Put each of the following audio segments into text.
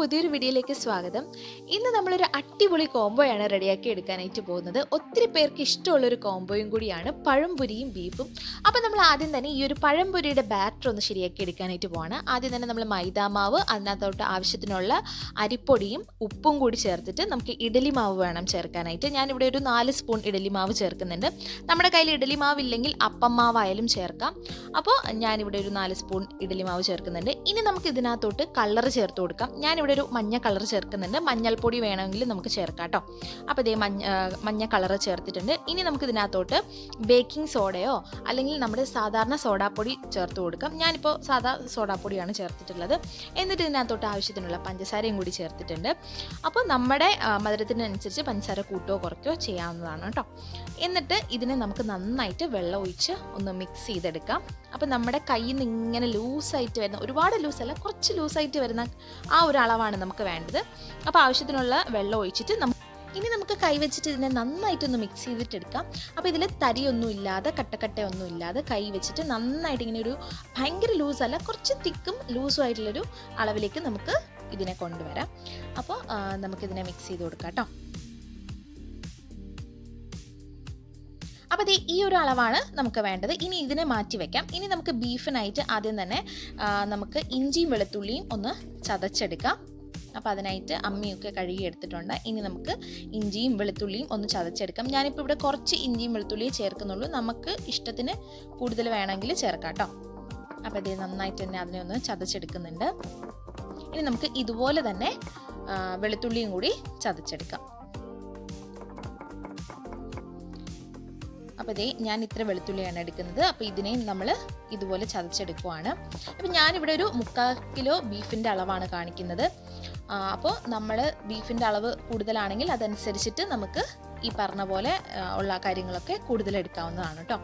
പുതിയൊരു വീഡിയോയിലേക്ക് സ്വാഗതം. ഇന്ന് നമ്മളൊരു അടിപൊളി കോംബോയാണ് റെഡിയാക്കി എടുക്കാനായിട്ട് പോകുന്നത്. ഒത്തിരി പേർക്ക് ഇഷ്ടമുള്ളൊരു കോംബോയും കൂടിയാണ് പഴംപൊരിയും ബീഫും. അപ്പോൾ നമ്മൾ ആദ്യം തന്നെ ഈ ഒരു പഴംപൊരിയുടെ ബാറ്റർ ഒന്ന് ശരിയാക്കി എടുക്കാനായിട്ട് പോവാണ്. ആദ്യം തന്നെ നമ്മൾ മൈദാമാവ് അതിനകത്തോട്ട് ആവശ്യത്തിനുള്ള അരിപ്പൊടിയും ഉപ്പും കൂടി ചേർത്തിട്ട് നമുക്ക് ഇഡലി മാവ് വേണം ചേർക്കാനായിട്ട്. ഞാനിവിടെ ഒരു നാല് സ്പൂൺ ഇഡലി മാവ് ചേർക്കുന്നുണ്ട്. നമ്മുടെ കയ്യിൽ ഇഡലി മാവ് ഇല്ലെങ്കിൽ അപ്പം മാവായാലും ചേർക്കാം. അപ്പോൾ ഞാനിവിടെ ഒരു നാല് സ്പൂൺ ഇഡലി മാവ് ചേർക്കുന്നുണ്ട്. ഇനി നമുക്ക് ഇതിനകത്തോട്ട് കളർ ചേർത്ത് കൊടുക്കാം. ഞാനിവിടെ ഒരു മഞ്ഞ കളർ ചേർക്കുന്നുണ്ട്. മഞ്ഞൾപ്പൊടി വേണമെങ്കിൽ നമുക്ക് ചേർക്കാം കേട്ടോ. അപ്പോൾ ഇതേ മഞ്ഞ മഞ്ഞ കളർ ചേർത്തിട്ടുണ്ട്. ഇനി നമുക്ക് ഇതിനകത്തോട്ട് ബേക്കിംഗ് സോഡയോ അല്ലെങ്കിൽ നമ്മുടെ സാധാരണ സോഡാപ്പൊടി ചേർത്ത് കൊടുക്കാം. ഞാനിപ്പോൾ സാധാ സോഡാപ്പൊടിയാണ് ചേർത്തിട്ടുള്ളത്. എന്നിട്ട് ഇതിനകത്തോട്ട് ആവശ്യത്തിനുള്ള പഞ്ചസാരയും കൂടി ചേർത്തിട്ടുണ്ട്. അപ്പോൾ നമ്മുടെ മധുരത്തിനനുസരിച്ച് പഞ്ചസാര കൂട്ടോ കുറയ്ക്കോ ചെയ്യാവുന്നതാണ് കേട്ടോ. എന്നിട്ട് ഇതിനെ നമുക്ക് നന്നായിട്ട് വെള്ളം ഒഴിച്ച് ഒന്ന് മിക്സ് ചെയ്തെടുക്കാം. അപ്പോൾ നമ്മുടെ കയ്യിൽ നിന്ന് ഇങ്ങനെ ലൂസായിട്ട് വരുന്ന ഒരുപാട് ലൂസല്ല കുറച്ച് ലൂസായിട്ട് വരുന്ന ആ ഒരു അളവാണ് നമുക്ക് വേണ്ടത്. അപ്പോൾ ആവശ്യത്തിനുള്ള വെള്ളം ഒഴിച്ചിട്ട് നമുക്ക് ഇനി നമുക്ക് കൈവച്ചിട്ട് ഇതിനെ നന്നായിട്ടൊന്ന് മിക്സ് ചെയ്തിട്ടെടുക്കാം. അപ്പോൾ ഇതിൽ തരിയൊന്നും ഇല്ലാതെ കട്ടക്കട്ടയൊന്നും ഇല്ലാതെ കൈ വെച്ചിട്ട് നന്നായിട്ട് ഇങ്ങനെ ഒരു ഭയങ്കര ലൂസല്ല കുറച്ച് തിക്കും ലൂസും ആയിട്ടുള്ളൊരു അളവിലേക്ക് നമുക്ക് ഇതിനെ കൊണ്ടുവരാം. അപ്പോൾ നമുക്കിതിനെ മിക്സ് ചെയ്ത് കൊടുക്കാം കേട്ടോ ഈ ഒരു അളവാണ് നമുക്ക് വേണ്ടത്. ഇനി ഇതിനെ മാറ്റി വെക്കാം. ഇനി നമുക്ക് ബീഫിനായിട്ട് ആദ്യം തന്നെ നമുക്ക് ഇഞ്ചിയും വെളുത്തുള്ളിയും ഒന്ന് ചതച്ചെടുക്കാം. അപ്പോൾ അതിനായിട്ട് അമ്മിയൊക്കെ കഴുകി എടുത്തിട്ടുണ്ട്. ഇനി നമുക്ക് ഇഞ്ചിയും വെളുത്തുള്ളിയും ഒന്ന് ചതച്ചെടുക്കാം. ഞാനിപ്പോൾ ഇവിടെ കുറച്ച് ഇഞ്ചിയും വെളുത്തുള്ളിയും ചേർക്കുന്നുള്ളൂ. നമുക്ക് ഇഷ്ടത്തിന് കൂടുതൽ വേണമെങ്കിൽ ചേർക്കാം കേട്ടോ അപ്പോൾ ഇത് നന്നായിട്ട് തന്നെ അതിനെ ഒന്ന് ചതച്ചെടുക്കുന്നുണ്ട്. ഇനി നമുക്ക് ഇതുപോലെ തന്നെ വെളുത്തുള്ളിയും കൂടി ചതച്ചെടുക്കാം. അപ്പോൾ ഇതേ ഞാൻ ഇത്ര വെളുത്തുള്ളിയാണ് എടുക്കുന്നത്. അപ്പോൾ ഇതിനെയും നമ്മൾ ഇതുപോലെ ചതച്ചെടുക്കുവാണ്. അപ്പോൾ ഞാനിവിടെ ഒരു മുക്കാൽ കിലോ ബീഫിന്റെ അളവാണ് കാണിക്കുന്നത്. അപ്പോൾ നമ്മൾ ബീഫിന്റെ അളവ് കൂടുതലാണെങ്കിൽ അതനുസരിച്ചിട്ട് നമുക്ക് ഈ പറഞ്ഞ പോലെ ഉള്ള കാര്യങ്ങളൊക്കെ കൂടുതൽ എടുക്കാവുന്നതാണ് കേട്ടോ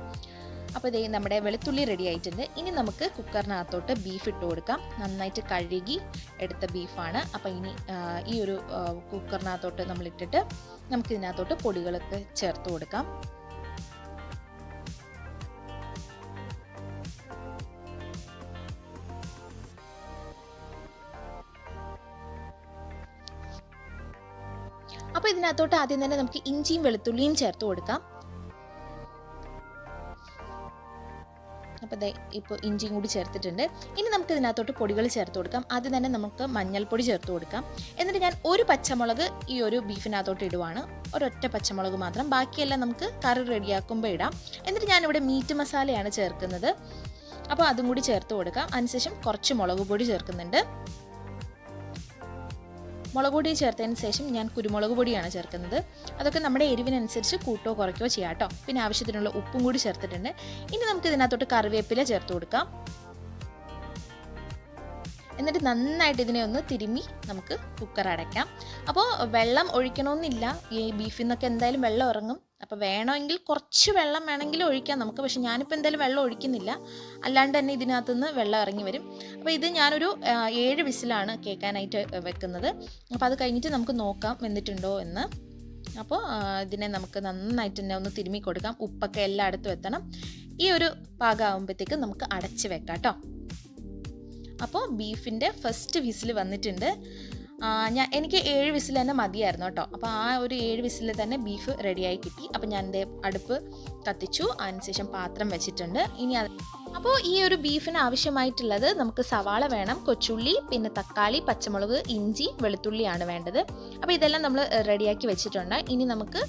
അപ്പോൾ ഇതേ നമ്മുടെ വെളുത്തുള്ളി റെഡി ആയിട്ടുണ്ട്. ഇനി നമുക്ക് കുക്കറിനകത്തോട്ട് ബീഫ് ഇട്ട് കൊടുക്കാം. നന്നായിട്ട് കഴുകി എടുത്ത ബീഫാണ് അപ്പോൾ ഇനി ഈ ഒരു കുക്കറിനകത്തോട്ട് നമ്മൾ ഇട്ടിട്ട് നമുക്ക് പൊടികളൊക്കെ ചേർത്ത് കൊടുക്കാം. ഇതിനകത്തോട്ട് ആദ്യം തന്നെ നമുക്ക് ഇഞ്ചിയും വെളുത്തുള്ളിയും ചേർത്ത് കൊടുക്കാം. അപ്പോൾ ദേ ഇപ്പോൾ ഇഞ്ചിയും കൂടി ചേർത്തിട്ടുണ്ട്. ഇനി നമുക്ക് ഇതിനകത്തോട്ട് പൊടികൾ ചേർത്ത് കൊടുക്കാം. ആദ്യം തന്നെ നമുക്ക് മഞ്ഞൾപ്പൊടി ചേർത്ത് കൊടുക്കാം. എന്നിട്ട് ഞാൻ ഒരു പച്ചമുളക് ഈ ഒരു ബീഫിനകത്തോട്ട് ഇടുവാണ്. ഒരൊറ്റ പച്ചമുളക് മാത്രം. ബാക്കിയെല്ലാം നമുക്ക് കറി റെഡിയാക്കുമ്പോൾ ഇടാം. എന്നിട്ട് ഞാനിവിടെ മീറ്റ് മസാലയാണ് ചേർക്കുന്നത്. അപ്പോൾ അതും കൂടി ചേർത്ത് കൊടുക്കാം. അതിനുശേഷം കുറച്ച് മുളക് പൊടി ചേർക്കുന്നുണ്ട്. മുളക് പൊടി ചേർത്തതിന് ശേഷം ഞാൻ കുരുമുളക് പൊടിയാണ് ചേർക്കുന്നത്. അതൊക്കെ നമ്മുടെ എരിവിനനുസരിച്ച് കൂട്ടോ കുറയ്ക്കോ ചെയ്യാം കേട്ടോ. പിന്നെ ആവശ്യത്തിനുള്ള ഉപ്പും കൂടി ചേർത്തിട്ടുണ്ട്. ഇനി നമുക്ക് ഇതിനകത്തോട്ട് കറിവേപ്പില ചേർത്ത് കൊടുക്കാം. എന്നിട്ട് നന്നായിട്ട് ഇതിനെ ഒന്ന് തിരുമ്മി നമുക്ക് കുക്കർ അടയ്ക്കാം. അപ്പോൾ വെള്ളം ഒഴിക്കണമെന്നില്ല. ഈ ബീഫിൽ നിന്നൊക്കെ എന്തായാലും വെള്ളം ഇറങ്ങും. അപ്പോൾ വേണമെങ്കിൽ കുറച്ച് വെള്ളം വേണമെങ്കിൽ ഒഴിക്കാം നമുക്ക്. പക്ഷെ ഞാനിപ്പോൾ എന്തായാലും വെള്ളം ഒഴിക്കുന്നില്ല. അല്ലാണ്ട് തന്നെ ഇതിനകത്തു നിന്ന് വെള്ളം ഇറങ്ങി വരും. അപ്പോൾ ഇത് ഞാനൊരു ഏഴ് വിസിലാണ് കേൾക്കാനായിട്ട് വെക്കുന്നത്. അപ്പോൾ അത് കഴിഞ്ഞിട്ട് നമുക്ക് നോക്കാം വെന്തിട്ടുണ്ടോ എന്ന്. അപ്പോൾ ഇതിനെ നമുക്ക് നന്നായിട്ട് തന്നെ ഒന്ന് തിരുമ്മി കൊടുക്കാം. ഉപ്പൊക്കെ എല്ലായിടത്തും എത്തണം ഈ ഒരു പാകമാകുമ്പോഴത്തേക്ക് നമുക്ക് അടച്ച് വെക്കാം കേട്ടോ. അപ്പോൾ ബീഫിന്റെ ഫസ്റ്റ് വിസിൽ വന്നിട്ടുണ്ട്. ഞാൻ എനിക്ക് ഏഴ് വിസിൽ തന്നെ മതിയായിരുന്നു കേട്ടോ. അപ്പോൾ ആ ഒരു ഏഴ് വിസിൽ തന്നെ ബീഫ് റെഡിയായി കിട്ടി. അപ്പോൾ ഞാൻ എന്റെ അടുപ്പ് കത്തിച്ചു. അതിനുശേഷം പാത്രം വെച്ചിട്ടുണ്ട്. ഇനി അത് അപ്പോൾ ഈ ഒരു ബീഫിന് ആവശ്യമായിട്ടുള്ളത് നമുക്ക് സവാള വേണം കൊച്ചുള്ളി പിന്നെ തക്കാളി പച്ചമുളക് ഇഞ്ചി വെളുത്തുള്ളിയാണ് വേണ്ടത്. അപ്പോൾ ഇതെല്ലാം നമ്മൾ റെഡിയാക്കി വെച്ചിട്ടുണ്ട്. ഇനി നമുക്ക്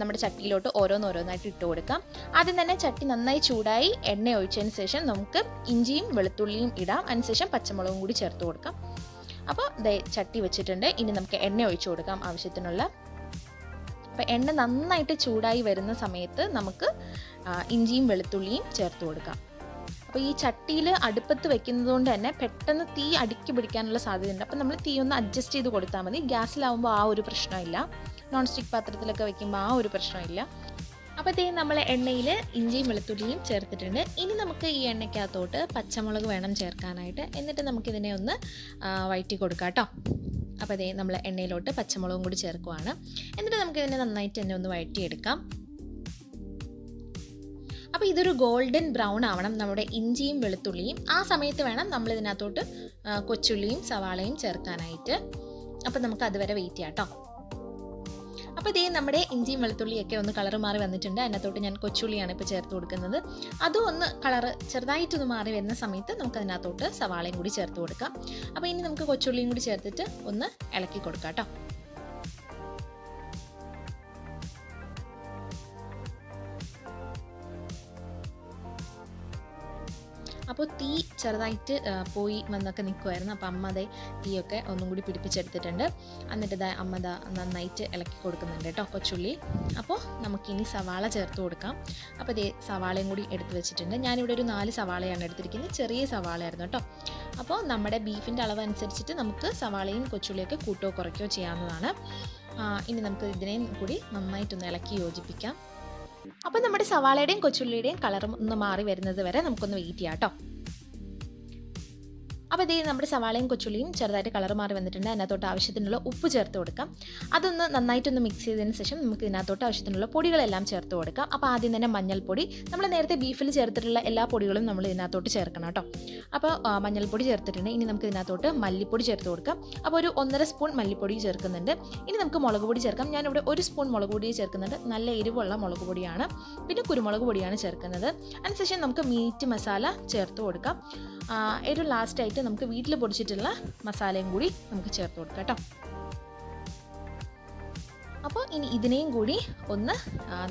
നമ്മുടെ ചട്ടിയിലോട്ട് ഓരോന്നോരോന്നായിട്ട് ഇട്ട് കൊടുക്കാം. ആദ്യം തന്നെ ചട്ടി നന്നായി ചൂടായി എണ്ണ ഒഴിച്ചതിന് ശേഷം നമുക്ക് ഇഞ്ചിയും വെളുത്തുള്ളിയും ഇടാം. അതിനുശേഷം പച്ചമുളകും കൂടി ചേർത്ത് കൊടുക്കാം. അപ്പോൾ ചട്ടി വെച്ചിട്ടുണ്ട്. ഇനി നമുക്ക് എണ്ണ ഒഴിച്ചു കൊടുക്കാം ആവശ്യത്തിനുള്ള. അപ്പോൾ എണ്ണ നന്നായിട്ട് ചൂടായി വരുന്ന സമയത്ത് നമുക്ക് ഇഞ്ചിയും വെളുത്തുള്ളിയും ചേർത്ത് കൊടുക്കാം. അപ്പോൾ ഈ ചട്ടിയിൽ അടുപ്പത്ത് വെക്കുന്നത് കൊണ്ട് തന്നെ പെട്ടെന്ന് തീ അടുക്കി പിടിക്കാനുള്ള സാധ്യതയുണ്ട്. അപ്പോൾ നമ്മൾ തീ ഒന്ന് അഡ്ജസ്റ്റ് ചെയ്ത് കൊടുത്താൽ മതി. ഗ്യാസിലാവുമ്പോൾ ആ ഒരു പ്രശ്നമില്ല. നോൺ സ്റ്റിക്ക് പാത്രത്തിലൊക്കെ വെക്കുമ്പോൾ ആ ഒരു പ്രശ്നമില്ല. അപ്പോഴത്തേക്കും നമ്മൾ എണ്ണയിൽ ഇഞ്ചിയും വെളുത്തുള്ളിയും ചേർത്തിട്ടുണ്ട്. ഇനി നമുക്ക് ഈ എണ്ണയ്ക്കകത്തോട്ട് പച്ചമുളക് വേണം ചേർക്കാനായിട്ട്. എന്നിട്ട് നമുക്കിതിനെ ഒന്ന് വയറ്റി കൊടുക്കാം കേട്ടോ. അപ്പോൾ അതേ നമ്മൾ എണ്ണയിലോട്ട് പച്ചമുളകും കൂടി ചേർക്കുവാണ്. എന്നിട്ട് നമുക്കിതിനെ നന്നായിട്ട് തന്നെ ഒന്ന് വഴറ്റിയെടുക്കാം. അപ്പോൾ ഇതൊരു ഗോൾഡൻ ബ്രൗൺ ആവണം. നമ്മുടെ ഇഞ്ചിയും വെളുത്തുള്ളിയും. ആ സമയത്ത് വേണം നമ്മൾ ഇതിനകത്തോട്ട് കൊച്ചുള്ളിയും സവാളയും ചേർക്കാനായിട്ട്. അപ്പോൾ നമുക്ക് അതുവരെ വെയിറ്റ് ചെയ്യാം കേട്ടോ. അപ്പോൾ ഇതേ നമ്മുടെ ഇഞ്ചിയും വെളുത്തുള്ളിയൊക്കെ ഒന്ന് കളർ മാറി വന്നിട്ടുണ്ട്. അതിനകത്തോട്ട് ഞാൻ കൊച്ചുള്ളിയാണ് ഇപ്പോൾ ചേർത്ത് കൊടുക്കുന്നത്. അതും ഒന്ന് കളറ് ചെറുതായിട്ടൊന്ന് മാറി വരുന്ന സമയത്ത് നമുക്ക് അതിനകത്തോട്ട് സവാളയും കൂടി ചേർത്ത് കൊടുക്കാം. അപ്പോൾ ഇനി നമുക്ക് കൊച്ചുള്ളിയും കൂടി ചേർത്തിട്ട് ഒന്ന് ഇളക്കി കൊടുക്കാം കേട്ടോ. ചെറുതായിട്ട് പോയി വന്നൊക്കെ നിൽക്കുമായിരുന്നു അപ്പോൾ അമ്മ അതേ തീയൊക്കെ ഒന്നും കൂടി പിടിപ്പിച്ചെടുത്തിട്ടുണ്ട്. എന്നിട്ട് ഇതാ അമ്മ ദാ നന്നായിട്ട് ഇളക്കി കൊടുക്കുന്നുണ്ട് കേട്ടോ കൊച്ചുള്ളി. അപ്പോൾ നമുക്കിനി സവാള ചേർത്ത് കൊടുക്കാം. അപ്പോൾ ഇതേ സവാളയും കൂടി എടുത്ത് വെച്ചിട്ടുണ്ട്. ഞാനിവിടെ ഒരു നാല് സവാളയാണ് എടുത്തിരിക്കുന്നത്. ചെറിയ സവാളയായിരുന്നു കേട്ടോ. അപ്പോൾ നമ്മുടെ ബീഫിന്റെ അളവ് അനുസരിച്ചിട്ട് നമുക്ക് സവാളയും കൊച്ചുള്ളിയൊക്കെ കൂട്ടോ കുറയ്ക്കോ ചെയ്യാവുന്നതാണ്. ഇനി നമുക്ക് ഇതിനെയും കൂടി നന്നായിട്ടൊന്ന് ഇളക്കി യോജിപ്പിക്കാം. അപ്പോൾ നമ്മുടെ സവാളയുടെയും കൊച്ചുള്ളിയുടെയും കളറും ഒന്ന് മാറി വരുന്നത് വരെ നമുക്കൊന്ന് വെയിറ്റ് ചെയ്യാം കേട്ടോ. അപ്പോൾ ഇതേ നമ്മുടെ സവാളയും കൊച്ചുള്ളിയും ചെറുതായിട്ട് കളർ മാറി വന്നിട്ടുണ്ട്. അതിനകത്തോട്ട് ആവശ്യത്തിനുള്ള ഉപ്പ് ചേർത്ത് കൊടുക്കാം. അതൊന്ന് നന്നായിട്ടൊന്ന് മിക്സ് ചെയ്തതിന് ശേഷം നമുക്ക് ഇതിനകത്തോട്ട് ആവശ്യത്തിനുള്ള പൊടികളെല്ലാം ചേർത്ത് കൊടുക്കാം. അപ്പോൾ ആദ്യം തന്നെ മഞ്ഞൾപ്പൊടി നമ്മൾ നേരത്തെ ബീഫിൽ ചേർത്തിട്ടുള്ള എല്ലാ പൊടികളും നമ്മൾ ഇതിനകത്തോട്ട് ചേർക്കണം കേട്ടോ. അപ്പോൾ മഞ്ഞൾപ്പൊടി ചേർത്തിട്ടുണ്ട്. ഇനി നമുക്ക് ഇതിനകത്തോട്ട് മല്ലിപ്പൊടി ചേർത്ത് കൊടുക്കാം. അപ്പോൾ ഒരു ഒന്നര സ്പൂൺ മല്ലിപ്പൊടി ചേർക്കുന്നുണ്ട്. ഇനി നമുക്ക് മുളക് പൊടി ചേർക്കാം. ഞാനിവിടെ ഒരു സ്പൂൺ മുളക് പൊടി ചേർക്കുന്നുണ്ട്. നല്ല എരിവുള്ള മുളക് പൊടിയാണ്. പിന്നെ കുരുമുളക് പൊടിയാണ് ചേർക്കുന്നത്. അതിനുശേഷം നമുക്ക് മീറ്റ് മസാല ചേർത്ത് കൊടുക്കാം. ഏറ്റവും ലാസ്റ്റായിട്ട് നമുക്ക് വീട്ടിൽ പൊടിച്ചിട്ടുള്ള മസാലയും കൂടി നമുക്ക് ചേർത്ത് കൊടുക്കാം കേട്ടോ. അപ്പോൾ ഇനി ഇതിനെയും കൂടി ഒന്ന്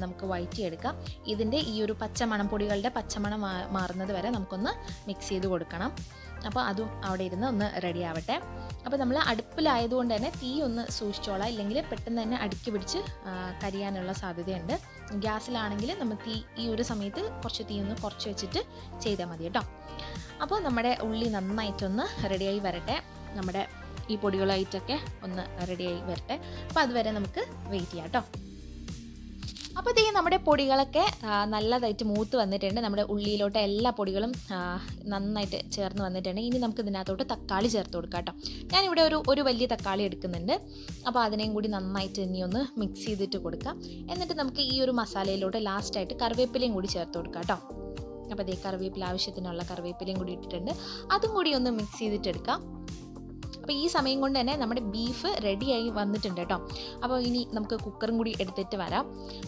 നമുക്ക് വഴറ്റിയെടുക്കാം. ഇതിന്റെ ഈ ഒരു പച്ചമണം പൊടികളുടെ പച്ചമണം മാറുന്നത് വരെ നമുക്കൊന്ന് മിക്സ് ചെയ്ത് കൊടുക്കണം. അപ്പോൾ അതും അവിടെ ഇരുന്ന് ഒന്ന് റെഡി ആവട്ടെ. അപ്പോൾ നമ്മൾ അടുപ്പിലായതുകൊണ്ട് തന്നെ തീ ഒന്ന് സൂക്ഷിച്ചോളാം. ഇല്ലെങ്കിൽ പെട്ടെന്ന് തന്നെ അടുക്കി പിടിച്ച് കരിയാനുള്ള സാധ്യതയുണ്ട്. ഗ്യാസിലാണെങ്കിൽ നമ്മൾ തീ ഈ ഒരു സമയത്ത് കുറച്ച് തീ ഒന്ന് കുറച്ച് വെച്ചിട്ട് ചെയ്താൽ മതി കേട്ടോ. അപ്പോൾ നമ്മുടെ ഉള്ളി നന്നായിട്ടൊന്ന് റെഡിയായി വരട്ടെ. നമ്മുടെ ഈ പൊടികളായിട്ടൊക്കെ ഒന്ന് റെഡിയായി വരട്ടെ. അപ്പോൾ അതുവരെ നമുക്ക് വെയിറ്റ് ചെയ്യാം കേട്ടോ. അപ്പോൾ ഇതേ നമ്മുടെ പൊടികളൊക്കെ നല്ലതായിട്ട് മൂത്ത് വന്നിട്ടുണ്ട്. നമ്മുടെ ഉള്ളിയിലോട്ട് എല്ലാ പൊടികളും നന്നായിട്ട് ചേർന്ന് വന്നിട്ടുണ്ട്. ഇനി നമുക്ക് ഇതിനകത്തോട്ട് തക്കാളി ചേർത്ത് കൊടുക്കാം കേട്ടോ. ഞാനിവിടെ ഒരു ഒരു വലിയ തക്കാളി എടുക്കുന്നുണ്ട്. അപ്പോൾ അതിനെയും കൂടി നന്നായിട്ട് ഇനി ഒന്ന് മിക്സ് ചെയ്തിട്ട് കൊടുക്കാം. എന്നിട്ട് നമുക്ക് ഈ ഒരു മസാലയിലോട്ട് ലാസ്റ്റായിട്ട് കറിവേപ്പിലയും കൂടി ചേർത്ത് കൊടുക്കാം കേട്ടോ. അപ്പോൾ അതേ കറിവേപ്പില ആവശ്യത്തിനുള്ള കറിവേപ്പിലയും കൂടി ഇട്ടിട്ടുണ്ട്. അതും കൂടി ഒന്ന് മിക്സ് ചെയ്തിട്ടെടുക്കാം അപ്പോൾ ഈ സമയം കൊണ്ട് തന്നെ നമ്മുടെ ബീഫ് റെഡിയായി വന്നിട്ടുണ്ട് കേട്ടോ അപ്പോൾ ഇനി നമുക്ക് കുക്കറും കൂടി എടുത്തിട്ട് വരാം.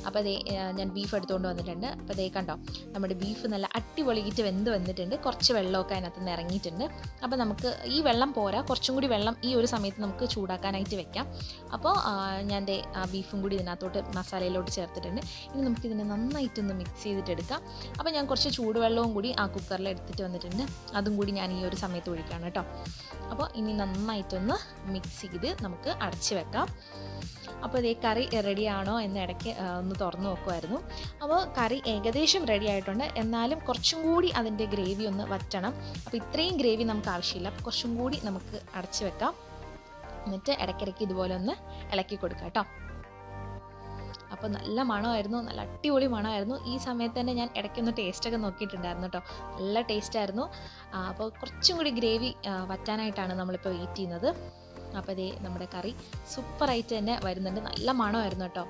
അപ്പോൾ അതേ ഞാൻ ബീഫ് എടുത്തുകൊണ്ട് വന്നിട്ടുണ്ട്. അപ്പോൾ അതേ കണ്ടോ നമ്മുടെ ബീഫ് നല്ല അട്ടിപൊളിയിട്ട് വെന്ത് വന്നിട്ടുണ്ട്. കുറച്ച് വെള്ളമൊക്കെ അതിനകത്ത് നിന്ന് ഇറങ്ങിയിട്ടുണ്ട്. അപ്പോൾ നമുക്ക് ഈ വെള്ളം പോരാ. കുറച്ചും കൂടി വെള്ളം ഈ ഒരു സമയത്ത് നമുക്ക് ചൂടാക്കാനായിട്ട് വെക്കാം. അപ്പോൾ ഞാൻ ആ ബീഫും കൂടി ഇതിനകത്തോട്ട് മസാലയിലോട്ട് ചേർത്തിട്ടുണ്ട്. ഇനി നമുക്ക് ഇതിനെ നന്നായിട്ടൊന്ന് മിക്സ് ചെയ്തിട്ട് എടുക്കാം. അപ്പോൾ ഞാൻ കുറച്ച് ചൂടുവെള്ളവും കൂടി ആ കുക്കറിൽ എടുത്തിട്ട് വന്നിട്ടുണ്ട്. അതും കൂടി ഞാൻ ഈ ഒരു സമയത്ത് ഒഴിക്കുകയാണ് കേട്ടോ അപ്പോൾ ഇനി നന്നായിട്ടൊന്ന് മിക്സ് ചെയ്ത് നമുക്ക് അടച്ച് വെക്കാം. അപ്പോൾ ഇതേ കറി റെഡിയാണോ എന്ന് ഇടയ്ക്ക് ഒന്ന് തുറന്നു നോക്കുമായിരുന്നു അപ്പോൾ കറി ഏകദേശം റെഡി ആയിട്ടുണ്ട്. എന്നാലും കുറച്ചും കൂടി അതിന്റെ ഗ്രേവി ഒന്ന് വറ്റണം. അപ്പോൾ ഇത്രയും ഗ്രേവി നമുക്ക് ആവശ്യമില്ല. കുറച്ചും കൂടി നമുക്ക് അടച്ച് വെക്കാം. എന്നിട്ട് ഇടയ്ക്കിടയ്ക്ക് ഇതുപോലെ ഒന്ന് ഇളക്കി കൊടുക്കാം കേട്ടോ. അപ്പോൾ നല്ല മണമായിരുന്നു നല്ല അടിപൊളി മണമായിരുന്നു. ഈ സമയത്ത് തന്നെ ഞാൻ ഇടയ്ക്കൊന്ന് ടേസ്റ്റൊക്കെ നോക്കിയിട്ടുണ്ടായിരുന്നു കേട്ടോ നല്ല ടേസ്റ്റായിരുന്നു അപ്പോൾ കുറച്ചും കൂടി ഗ്രേവി വറ്റാനായിട്ടാണ് നമ്മളിപ്പോൾ വെയിറ്റ് ചെയ്യുന്നത്. അപ്പോൾ ഇതേ നമ്മുടെ കറി സൂപ്പറായിട്ട് തന്നെ വരുന്നുണ്ട്. നല്ല മണമായിരുന്നു കേട്ടോ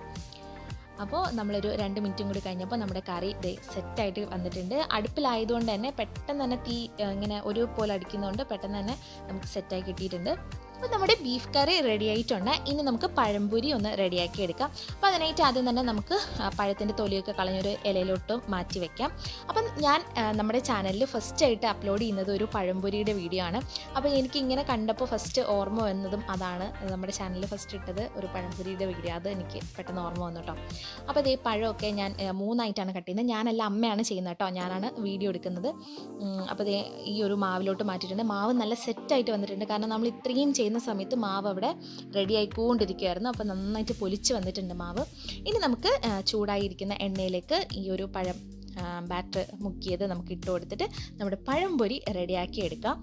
അപ്പോൾ നമ്മളൊരു രണ്ട് മിനിറ്റും കൂടി കഴിഞ്ഞപ്പോൾ നമ്മുടെ കറി ഇതേ സെറ്റായിട്ട് വന്നിട്ടുണ്ട്. അടുപ്പിലായതുകൊണ്ട് തന്നെ പെട്ടെന്ന് തന്നെ തീ ഇങ്ങനെ ഒരു പോലെ അടിക്കുന്നതുകൊണ്ട് പെട്ടെന്ന് തന്നെ നമുക്ക് സെറ്റായി കിട്ടിയിട്ടുണ്ട്. അപ്പോൾ നമ്മുടെ ബീഫ് കറി റെഡി ആയിട്ടുണ്ട്. ഇനി നമുക്ക് പഴംപൊരി ഒന്ന് റെഡിയാക്കി എടുക്കാം. അപ്പോൾ അതിനായിട്ട് ആദ്യം തന്നെ നമുക്ക് പഴത്തിന്റെ തൊലിയൊക്കെ കളഞ്ഞൊരു ഇലയിലോട്ട് മാറ്റി വെക്കാം. അപ്പം ഞാൻ നമ്മുടെ ചാനലിൽ ഫസ്റ്റ് ആയിട്ട് അപ്ലോഡ് ചെയ്യുന്നത് ഒരു പഴംപൊരിയുടെ വീഡിയോ ആണ്. അപ്പോൾ എനിക്ക് ഇങ്ങനെ കണ്ടപ്പോൾ ഫസ്റ്റ് ഓർമ്മ വന്നതും അതാണ് നമ്മുടെ ചാനലിൽ ഫസ്റ്റ് ഇട്ടത് ഒരു പഴംപൊരിയുടെ വീഡിയോ അത് എനിക്ക് പെട്ടെന്ന് ഓർമ്മ വന്നു കേട്ടോ അപ്പോൾ ഇതേ പഴമൊക്കെ ഞാൻ മൂന്നായിട്ടാണ് കട്ട് ചെയ്യുന്നത്. ഞാനല്ല അമ്മയാണ് ചെയ്യുന്നത് കേട്ടോ ഞാനാണ് വീഡിയോ എടുക്കുന്നത്. അപ്പോൾ ഈ ഒരു മാവിലോട്ട് മാറ്റിയിട്ടുണ്ട്. മാവ് നല്ല സെറ്റായിട്ട് വന്നിട്ടുണ്ട്. കാരണം നമ്മൾ ഇത്രയും ചെയ്യുന്ന സമയത്ത് മാവ് അവിടെ റെഡി ആയിക്കൊണ്ടിരിക്കുകയായിരുന്നു. അപ്പോൾ നന്നായിട്ട് പൊലിച്ച് വന്നിട്ടുണ്ട് മാവ്. ഇനി നമുക്ക് ചൂടായിരിക്കുന്ന എണ്ണയിലേക്ക് ഈ ഒരു പഴം ബാറ്റർ മുക്കിയത് നമുക്ക് ഇട്ട് കൊടുത്തിട്ട് നമ്മുടെ പഴംപൊരി റെഡിയാക്കി എടുക്കാം.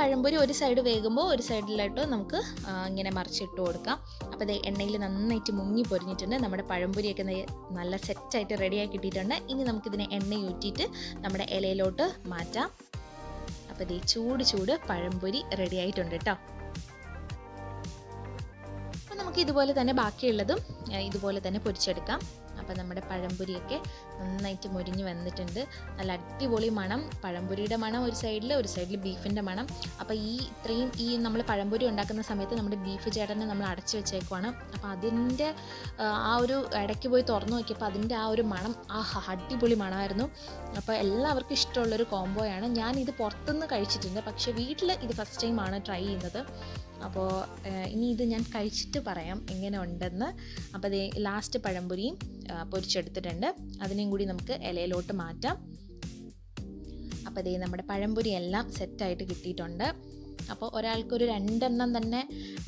പഴംപൊരി ഒരു സൈഡ് വേകുമ്പോൾ ഒരു സൈഡിലായിട്ട് നമുക്ക് ഇങ്ങനെ മറിച്ചിട്ട് കൊടുക്കാം. അപ്പോൾ ഇത് എണ്ണയിൽ നന്നായിട്ട് മുങ്ങി പൊരിഞ്ഞിട്ടുണ്ട്. നമ്മുടെ പഴംപൊരിയൊക്കെ നല്ല സെറ്റായിട്ട് റെഡിയായി കിട്ടിയിട്ടുണ്ട്. ഇനി നമുക്കിതിനെ എണ്ണ ഊറ്റിയിട്ട് നമ്മുടെ ഇലയിലോട്ട് മാറ്റാം. അപ്പോൾ ഇത് ചൂട് ചൂട് പഴംപൊരി റെഡി ആയിട്ടുണ്ട് കേട്ടോ അപ്പോൾ നമുക്ക് ഇതുപോലെ തന്നെ ബാക്കിയുള്ളതും ഇതുപോലെ തന്നെ പൊരിച്ചെടുക്കാം. അപ്പോൾ നമ്മുടെ പഴംപൊരിയൊക്കെ നന്നായിട്ട് മൊരിഞ്ഞ് വന്നിട്ടുണ്ട്. നല്ല അടിപൊളി മണം. പഴംപൊരിയുടെ മണം ഒരു സൈഡിൽ ഒരു സൈഡിൽ ബീഫിന്റെ മണം. അപ്പോൾ ഈ ഇത്രയും ഈ നമ്മൾ പഴംപൊരി ഉണ്ടാക്കുന്ന സമയത്ത് നമ്മുടെ ബീഫ് ചേട്ടനെ നമ്മൾ അടച്ചു വെച്ചേക്കുവാണ്. അപ്പോൾ അതിന്റെ ആ, ഒരു ഇടയ്ക്ക് പോയി തുറന്നു നോക്കിയപ്പോൾ അതിന്റെ ആ ഒരു മണം ആ അടിപൊളി മണമായിരുന്നു. അപ്പോൾ എല്ലാവർക്കും ഇഷ്ടമുള്ളൊരു കോംബോയാണ്. ഞാൻ ഇത് പുറത്തുനിന്ന് കഴിച്ചിട്ടുണ്ട്. പക്ഷേ വീട്ടിൽ ഇത് ഫസ്റ്റ് ടൈമാണ് ട്രൈ ചെയ്യുന്നത്. അപ്പോൾ ഇനി ഇത് ഞാൻ കഴിച്ചിട്ട് പറയാം എങ്ങനെ ഉണ്ടെന്ന് അപ്പോൾ ലാസ്റ്റ് പഴംപൊരിയും പൊരിച്ചെടുത്തിട്ടുണ്ട്. അതിനെയും കൂടി നമുക്ക് ഇലയിലോട്ട് മാറ്റാം. അപ്പോൾ ദേ നമ്മുടെ പഴംപൊരി എല്ലാം സെറ്റായിട്ട് കിട്ടിയിട്ടുണ്ട്. അപ്പോൾ ഒരാൾക്കൊരു രണ്ടെണ്ണം തന്നെ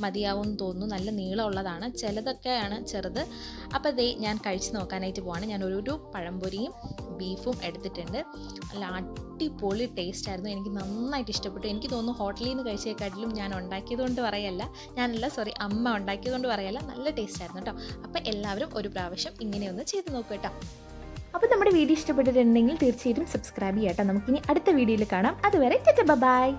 മതിയാവും എന്ന് തോന്നുന്നു. നല്ല നീളമുള്ളതാണ്. ചിലതൊക്കെയാണ് ചെറുത്. അപ്പോൾ ദേ ഞാൻ കഴിച്ച് നോക്കാനായിട്ട് പോവാണ്. ഞാൻ ഒരു പഴംപൊരിയും ബീഫും എടുത്തിട്ടുണ്ട്. നല്ല അടിപൊളി ടേസ്റ്റ് ആയിരുന്നു. എനിക്ക് നന്നായിട്ട് ഇഷ്ടപ്പെട്ടു. എനിക്ക് തോന്നുന്നു ഹോട്ടലിൽ നിന്ന് കഴിച്ചേക്കാട്ടിലും ഞാൻ ഉണ്ടാക്കിയതുകൊണ്ട് പറയല്ല. ഞാനല്ല സോറി അമ്മ ഉണ്ടാക്കിയതുകൊണ്ട് പറയല്ല. നല്ല ടേസ്റ്റ് ആയിരുന്നു കേട്ടോ. അപ്പോൾ എല്ലാവരും ഒരു പ്രാവശ്യം ഇങ്ങനെയൊന്ന് ചെയ്ത് നോക്കൂ കേട്ടോ. അപ്പോൾ നമ്മുടെ വീഡിയോ ഇഷ്ടപ്പെട്ടിട്ടുണ്ടെങ്കിൽ തീർച്ചയായിട്ടും സബ്സ്ക്രൈബ് ചെയ്യാം കേട്ടോ നമുക്കിനി അടുത്ത വീഡിയോയിൽ കാണാം. അതുവരെ ബൈ.